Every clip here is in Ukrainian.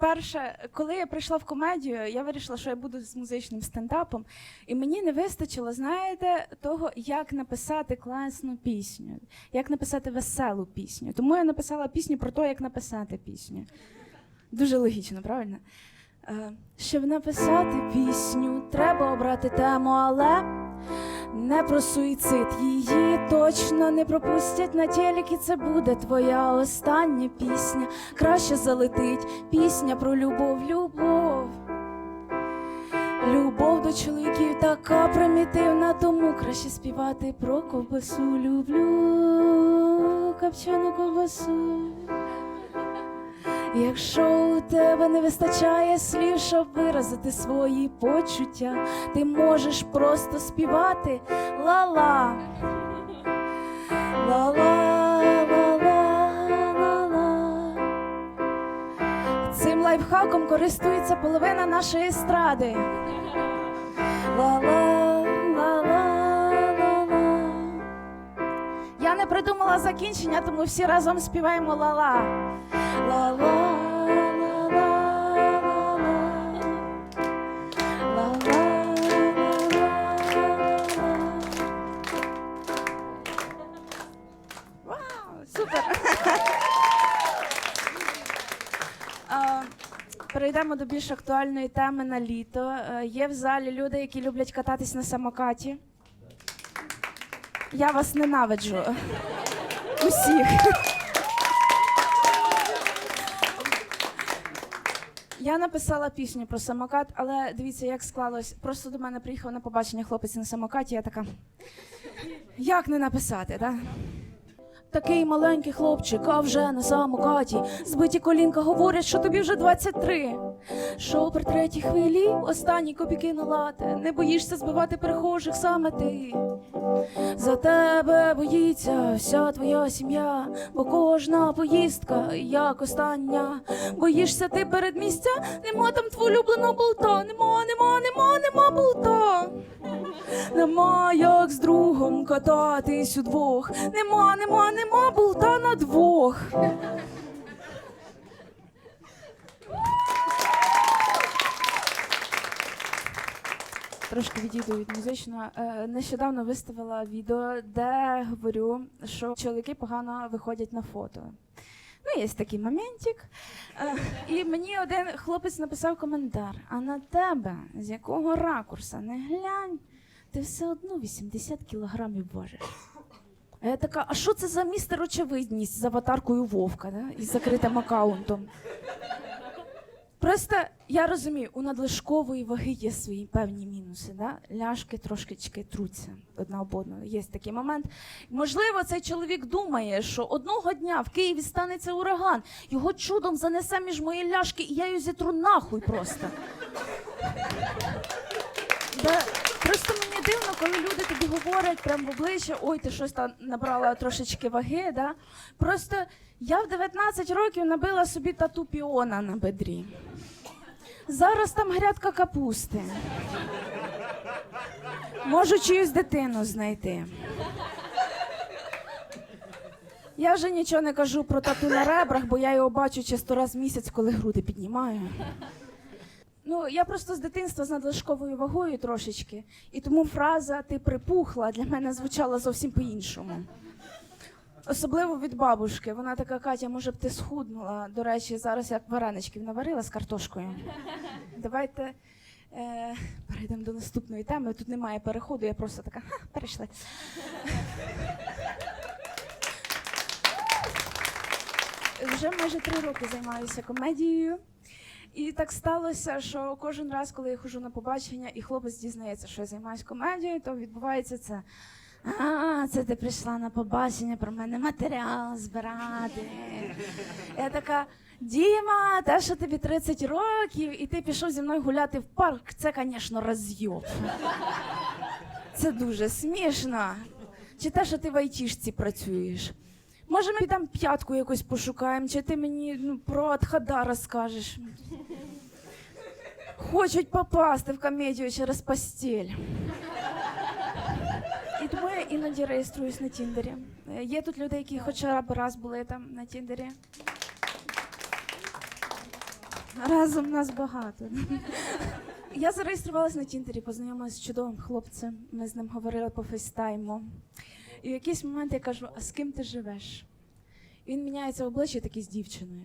перше, коли я прийшла в комедію, я вирішила, що я буду з музичним стендапом, і мені не вистачило, знаєте, того, як написати класну пісню, як написати веселу пісню. Тому я написала пісню про те, як написати пісню. Дуже логічно, правильно? Е, Щоб написати пісню, треба обрати тему, але не про суїцид. Її точно не пропустять на телекі. Це буде твоя остання пісня. Краще залетить пісня про любов, любов. Любов до чоловіків така примітивна, тому краще співати про ковбасу. Люблю копчену ковбасу. Якщо у тебе не вистачає слів, щоб виразити свої почуття, ти можеш просто співати ла-ла. Ла-ла. Цим лайфхаком користується половина нашої естради. Ла-ла, Я не придумала закінчення, тому всі разом співаємо ла-ла. Ла-ла, супер! Перейдемо до більш актуальної теми на літо. Е, Є в залі люди, які люблять кататись на самокаті. Я вас ненавиджу. Усіх. Я написала пісню про самокат, але дивіться, як склалось. Просто до мене приїхав на побачення хлопець на самокаті. Я така. Як не написати, да? Такий маленький хлопчик, а вже на самокаті. Збиті колінка говорять, що тобі вже 23. При третій хвилі останні копійки на лати. Не боїшся збивати перехожих саме ти. За тебе боїться вся твоя сім'я, бо кожна поїздка як остання. Боїшся ти перед місця, нема там твого улюбленого болта, нема, нема, нема, нема болта. Нема як з другом кататись удвох. Нема, нема, нема болта на двох. Трошки відійду від музичного. Е, Нещодавно виставила відео, де говорю, що чоловіки погано виходять на фото. Ну, є такий моментик. Е, І мені один хлопець написав коментар: а на тебе з якого ракурса не глянь, ти все одно 80 кілограмів важиш. А я така, а що це за містер очевидність з аватаркою Вовка да? і закритим аккаунтом? Просто я розумію, у надлишкової ваги є свої певні мінуси. Да? Ляшки трошки труться одна об одну. Є такий момент. Можливо, цей чоловік думає, що одного дня в Києві станеться ураган, його чудом занесе між мої ляшки, і я її зітру нахуй просто. Да, дивно, коли люди тобі говорять прямо в обличчя, ой, ти щось там набрала трошечки ваги. Да? Просто я в 19 років набила собі тату піона на бедрі. Зараз там грядка капусти. Можу чиюсь дитину знайти. Я вже нічого не кажу про тату на ребрах, бо я його бачу чисто раз в місяць, коли груди піднімаю. Ну, я просто з дитинства з надлишковою вагою трошечки, і тому фраза ти припухла для мене звучала зовсім по-іншому. Особливо від бабушки. Вона така Катя, може б ти схуднула. До речі, зараз я вареничків наварила з картошкою. Давайте е, перейдемо до наступної теми. Тут немає переходу, я просто така, ха, перейшли. Вже майже три роки займаюся комедією. І так сталося, що кожен раз, коли я ходжу на побачення, і хлопець дізнається, що я займаюся комедією, то відбувається це. А, це ти прийшла на побачення про мене матеріал збирати. Я така, Діма, те, що тобі 30 років, і ти пішов зі мною гуляти в парк, це, звісно, розйоб. Це дуже смішно. Чи те, що ти в айтішці працюєш? Може, ми там п'ятку якось пошукаємо, чи ти мені ну, про Адхада розкажеш? Хочуть попасти в комедію через постіль. І тому я іноді реєструюсь на Тіндері. Є тут люди, які хоча б раз були там на Тіндері. Разом нас багато. Я зареєструвалась на Тіндері, познайомилася з чудовим хлопцем. Ми з ним говорили по фейстайму. І в якийсь момент я кажу: а з ким ти живеш? І він міняється в обличчі такий з дівчиною.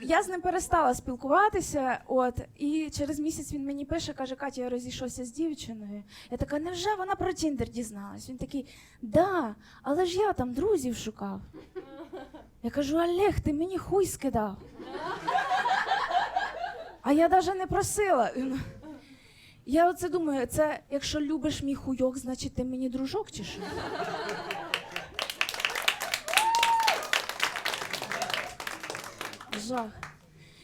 Я з ним перестала спілкуватися, от, і через місяць він мені пише, каже, Катя, я розійшовся з дівчиною. Я така, невже вона про Тіндер дізналась? Він такий, да, але ж я там друзів шукав. Я кажу, Олег, ти мені хуй скидав. А я навіть не просила. Я оце думаю, це якщо любиш мій хуйок, значить ти мені дружок чи що? Жах.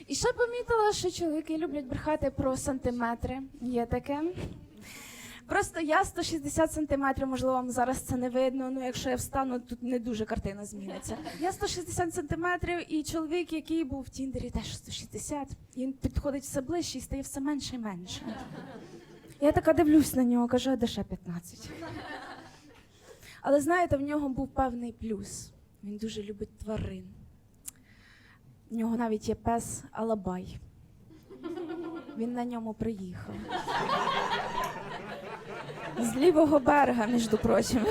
І ще помітила, що чоловіки люблять брехати про сантиметри. Є таке. Просто я 160 сантиметрів, можливо, вам зараз це не видно. Ну, якщо я встану, тут не дуже картина зміниться. Я 160 сантиметрів, і чоловік, який був в Тіндері, теж 160. Він підходить все ближче і стає все менше і менше. Я така дивлюсь на нього, кажу, а де ще 15. Але знаєте, в нього був певний плюс. Він дуже любить тварин. В нього навіть є пес Алабай. Він на ньому приїхав. З лівого берега, між прочим.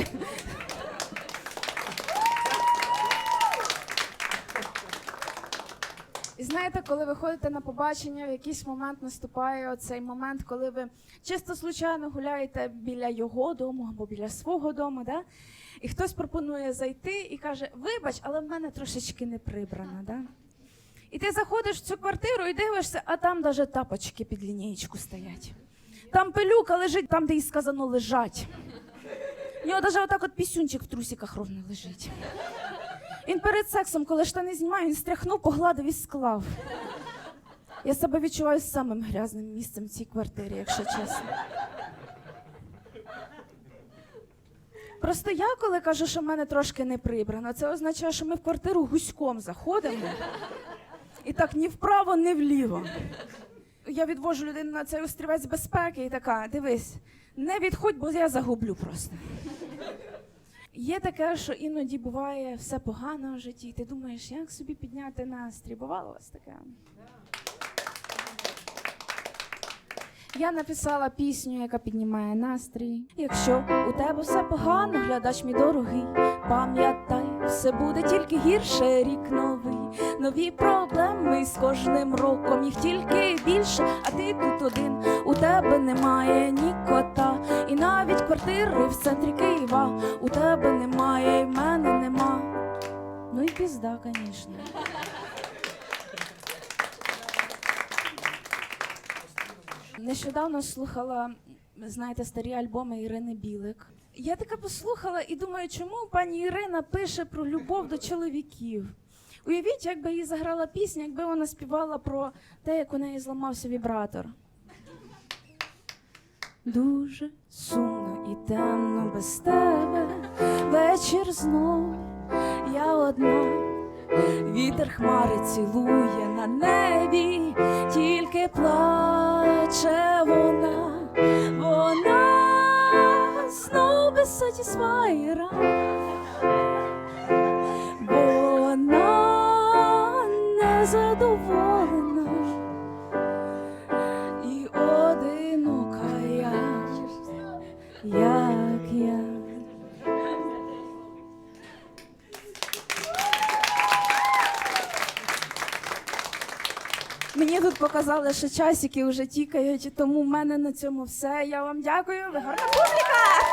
І знаєте, коли ви ходите на побачення, в якийсь момент наступає оцей момент, коли ви чисто случайно гуляєте біля його дому або біля свого дому, да? і хтось пропонує зайти і каже: Вибач, але в мене трошечки не прибрано. Да? І ти заходиш в цю квартиру і дивишся, а там навіть тапочки під лінієчку стоять. Там пилюка лежить там, де їй сказано лежать. У нього навіть отак от пісюнчик в трусиках ровно лежить. Він перед сексом, коли штани знімає, він стряхнув, погладив і склав. Я себе відчуваю самим грязним місцем в цій квартирі, якщо чесно. Просто я, коли кажу, що в мене трошки не прибрано, це означає, що ми в квартиру гуськом заходимо. І так ні вправо, ні вліво. Я відвожу людину на цей острівець безпеки і така, дивись, не відходь, бо я загублю просто. Є таке, що іноді буває все погано в житті, і ти думаєш, як собі підняти настрій? Бувало у вас таке? Я написала пісню, яка піднімає настрій. Якщо у тебе все погано, глядач мій дорогий, пам'ятай, все буде тільки гірше, рік новий. Нові проблеми з кожним роком їх тільки більше, а ти тут один. У тебе немає ні кота, і навіть квартири в центрі Києва. У тебе немає, і в мене нема. Ну і пізда, звісно. Нещодавно слухала, знаєте, старі альбоми Ірини Білик. Я така послухала і думаю, чому пані Ірина пише про любов до чоловіків. Уявіть, якби їй заграла пісня, якби вона співала про те, як у неї зламався вібратор. Дуже сумно і темно без тебе. Вечір знов я одна. Вітер хмари цілує на небі, тільки плаче вона, без сатісфайра, бо вона незадоволена і одинока, як, як я. Мені тут показали, що часики вже тікають, тому в мене на цьому все. Я вам дякую. Ви гарна публіка!